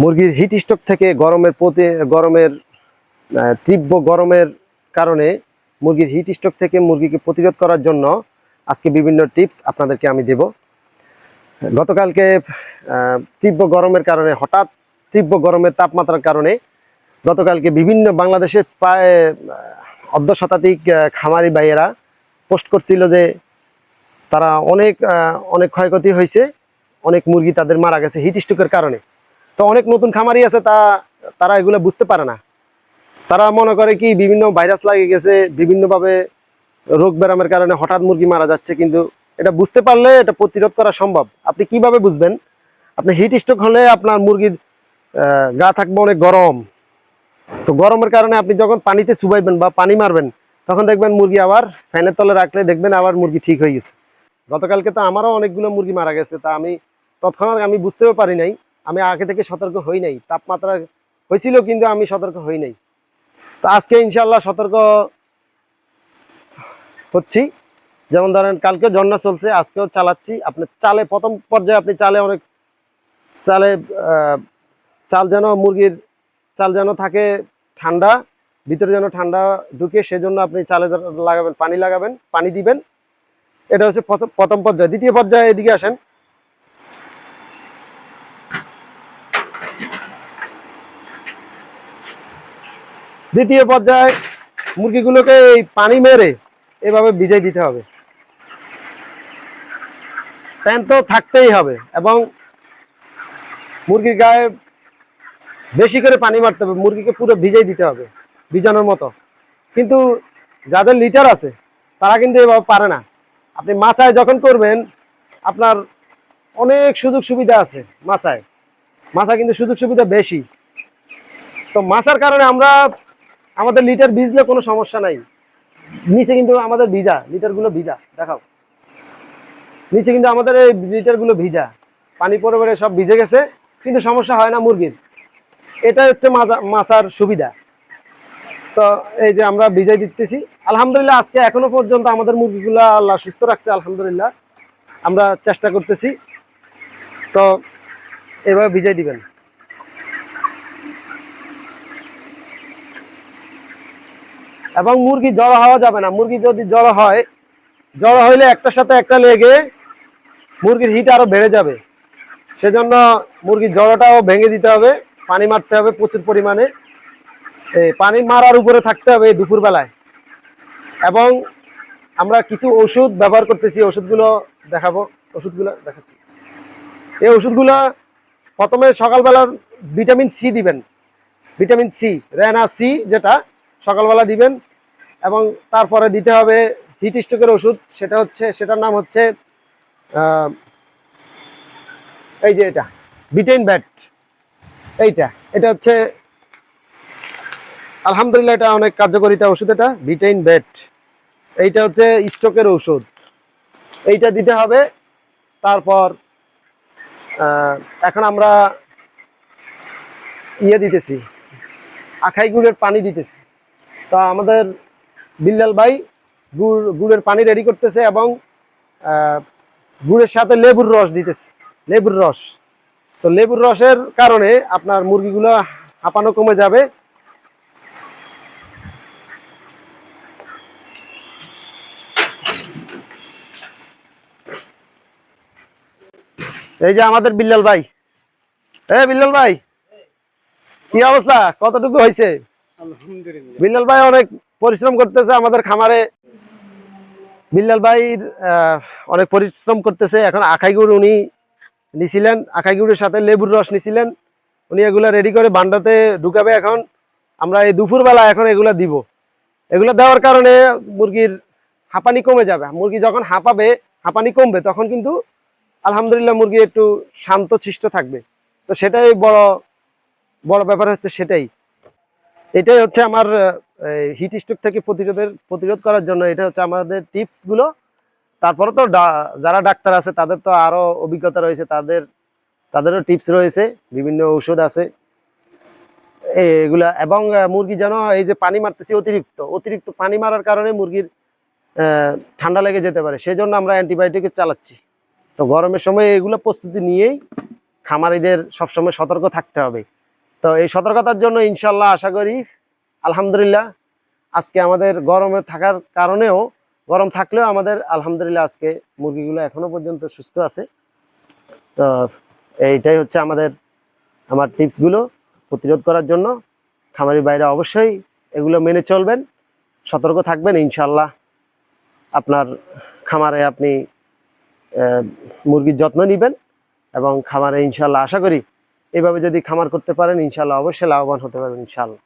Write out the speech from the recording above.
মুরগির heat stroke থেকে গরমের প্রতি, গরমের তীব্র গরমের কারণে মুরগির হিট স্ট্রোক থেকে মুরগিকে প্রতিরোধ করার জন্য আজকে বিভিন্ন টিপস আপনাদেরকে আমি দেব। গতকালকে তীব্র গরমের কারণে, হঠাৎ তীব্র গরমের তাপমাত্রার কারণে গতকালকে বিভিন্ন বাংলাদেশের প্রায় অর্ধ শতাধিক খামারি ভাইয়েরা পোস্ট করছিল যে তারা অনেক অনেক ক্ষয়ক্ষতি হয়েছে, অনেক মুরগি তাদের মারা গেছে হিট স্ট্রোকের কারণে। তো অনেক নতুন খামারি আছে, তা তারা এগুলো বুঝতে পারে না। তারা মনে করে কি বিভিন্ন ভাইরাস লাগে গেছে, বিভিন্নভাবে রোগ ব্যারামের কারণে হঠাৎ মুরগি মারা যাচ্ছে, কিন্তু এটা বুঝতে পারলে এটা প্রতিরোধ করা সম্ভব। আপনি কীভাবে বুঝবেন? আপনি হিট স্ট্রোক হলে আপনার মুরগির গা থাকবে অনেক গরম। তো গরমের কারণে আপনি যখন পানিতে চুবাইবেন বা পানি মারবেন, তখন দেখবেন মুরগি আবার ফ্যানের তলে রাখলে দেখবেন আবার মুরগি ঠিক হয়ে গেছে। গতকালকে তো আমারও অনেকগুলো মুরগি মারা গেছে, তা আমি তৎক্ষণাৎ আমি বুঝতেও পারি নাই। আমি আগে থেকে সতর্ক হই নাই, তাপমাত্রা হয়েছিল কিন্তু আমি সতর্ক হই নাই। তো আজকে ইনশাল্লাহ সতর্ক হচ্ছি। যেমন ধরেন, কালকে ঝর্ণা চলছে, আজকেও চালাচ্ছি। আপনি চালে, প্রথম পর্যায়ে আপনি চালে অনেক, চালে চাল যেন মুরগির চাল যেন থাকে ঠান্ডা, ভিতরে যেন ঠান্ডা ঢুকে, সেজন্য আপনি চালে লাগাবেন, পানি লাগাবেন, পানি দিবেন। এটা হচ্ছে প্রথম পর্যায়ে। দ্বিতীয় পর্যায়ে এদিকে আসেন। দ্বিতীয় পর্যায়ে মুরগিগুলোকে এই পানি মেরে এভাবে ভিজাই দিতে হবে। প্যান তো থাকতেই হবে এবং মুরগির গায়ে বেশি করে পানি মারতে হবে, মুরগিকে পুরো ভিজাই দিতে হবে ভিজানোর মতো। কিন্তু যাদের লিটার আছে, তারা কিন্তু এভাবে পারে না। আপনি মাচায় যখন করবেন, আপনার অনেক সুযোগ সুবিধা আছে মাচায় মাছা কিন্তু সুযোগ সুবিধা বেশি। তো মাছার কারণে আমরা আমাদের লিটার ভিজলে কোনো সমস্যা নাই। নিচে কিন্তু আমাদের ভিজা, লিটারগুলো ভিজা, দেখাও। নিচে কিন্তু আমাদের এই লিটারগুলো ভিজা। পানি পরে পরে সব ভিজে গেছে, কিন্তু সমস্যা হয় না মুরগির। এটা হচ্ছে মাছার সুবিধা। তো এই যে আমরা ভিজাই দিতেছি। আলহামদুলিল্লাহ, আজকে এখনও পর্যন্ত আমাদের মুরগিগুলো আল্লাহ সুস্থ রাখছে, আলহামদুলিল্লাহ। আমরা চেষ্টা করতেছি। তো এভাবে ভিজাই দিবেন। এবং মুরগি জড়ো হওয়া যাবে না। মুরগি যদি জড়ো হয়, জড়ো হইলে একটার সাথে একটা লেগে মুরগির হিট আরও বেড়ে যাবে। সেজন্য মুরগির জড়োটাও ভেঙে দিতে হবে, পানি মারতে হবে প্রচুর পরিমাণে। পানি মারার উপরে থাকতে হবে এই দুপুরবেলায়। এবং আমরা কিছু ওষুধ ব্যবহার করতেছি ওষুধগুলো দেখাবো। ওষুধগুলো দেখাচ্ছি। এই ওষুধগুলো প্রথমে সকালবেলা ভিটামিন সি দিবেন। ভিটামিন সি রেনা সি যেটা সকালবেলা দিবেন এবং তারপরে দিতে হবে হিট স্ট্রোকের ওষুধ, সেটা হচ্ছে, সেটার নাম হচ্ছে এই যে এটা বিটেন ব্যাট এইটা, এটা হচ্ছে, আলহামদুলিল্লাহ এটা অনেক কার্যকরিতা ওষুধ এটা বিটেইন ব্যাট এইটা হচ্ছে স্ট্রোকের ওষুধ, এইটা দিতে হবে, তারপর এখন আমরা ইয়ে দিতেছি আখাই গুড়ের পানি দিতেছি। তা আমাদের বিল্লাল ভাই গুড়, গুড়ের পানি রেডি করতেছে এবং গুড়ের সাথে লেবুর রস দিতেছে, লেবুর রস। তো লেবুর রসের কারণে আপনার মুরগিগুলো হাঁপানো কমে যাবে। এই যে আমাদের বিল্লাল ভাই। এ, বিল্লাল ভাই, কি অবস্থা? কতটুকু হয়েছে? বিল্লাল ভাই অনেক পরিশ্রম করতেছে আমাদের খামারে। বিল্লাল ভাইয়ের অনেক পরিশ্রম করতেছে। এখন আখাই গুড় উনি নিছিলেন। আখাই গুড়ের সাথে লেবুর রস নিছিলেন। উনি এগুলা রেডি করে বান্ডাতে ঢুকাবে এখন। আমরা এই দুপুরবেলা এখন এগুলা দিব। এগুলো দেওয়ার কারণে মুরগির হাঁপানি কমে যাবে। মুরগি যখন হাঁপাবে, হাঁপানি কমবে, তখন কিন্তু আলহামদুলিল্লাহ মুরগি একটু শান্ত থাকবে। তো সেটাই বড় বড় ব্যাপার হচ্ছে সেটাই। এটাই হচ্ছে আমার হিট স্ট্রোক থেকে প্রতিরোধের, প্রতিরোধ করার জন্য এটা হচ্ছে আমাদের টিপসগুলো। তারপরে তো যারা ডাক্তার আছে, তাদের তো আরও অভিজ্ঞতা রয়েছে, তাদের, তাদেরও টিপস রয়েছে, বিভিন্ন ঔষধ আছে। এগুলা, এবং মুরগি যেন এই যে পানি মারতেছি অতিরিক্ত অতিরিক্ত পানি মারার কারণে মুরগির ঠান্ডা লেগে যেতে পারে, সেজন্য আমরা অ্যান্টিবায়োটিক চালাচ্ছি। তো গরমের সময় এগুলো প্রস্তুতি নিয়েই খামারিদের সবসময় সতর্ক থাকতে হবে। তো এই সতর্কতার জন্য ইনশাল্লাহ আশা করি, আলহামদুলিল্লাহ, আজকে আমাদের গরমে থাকার কারণেও, গরম থাকলেও আমাদের আলহামদুলিল্লাহ আজকে মুরগিগুলো এখনও পর্যন্ত সুস্থ আছে। তো এইটাই হচ্ছে আমাদের, আমার টিপসগুলো প্রতিরোধ করার জন্য। খামারির বাইরে অবশ্যই এগুলো মেনে চলবেন, সতর্ক থাকবেন ইনশাল্লাহ আপনার খামারে আপনি মুরগির যত্ন নেবেন এবং খামারে ইনশাল্লাহ আশা করি এইভাবে যদি খামার করতে পারেন ইনশাল্লাহ অবশ্যই লাভবান হতে পারবেন ইনশাল্লাহ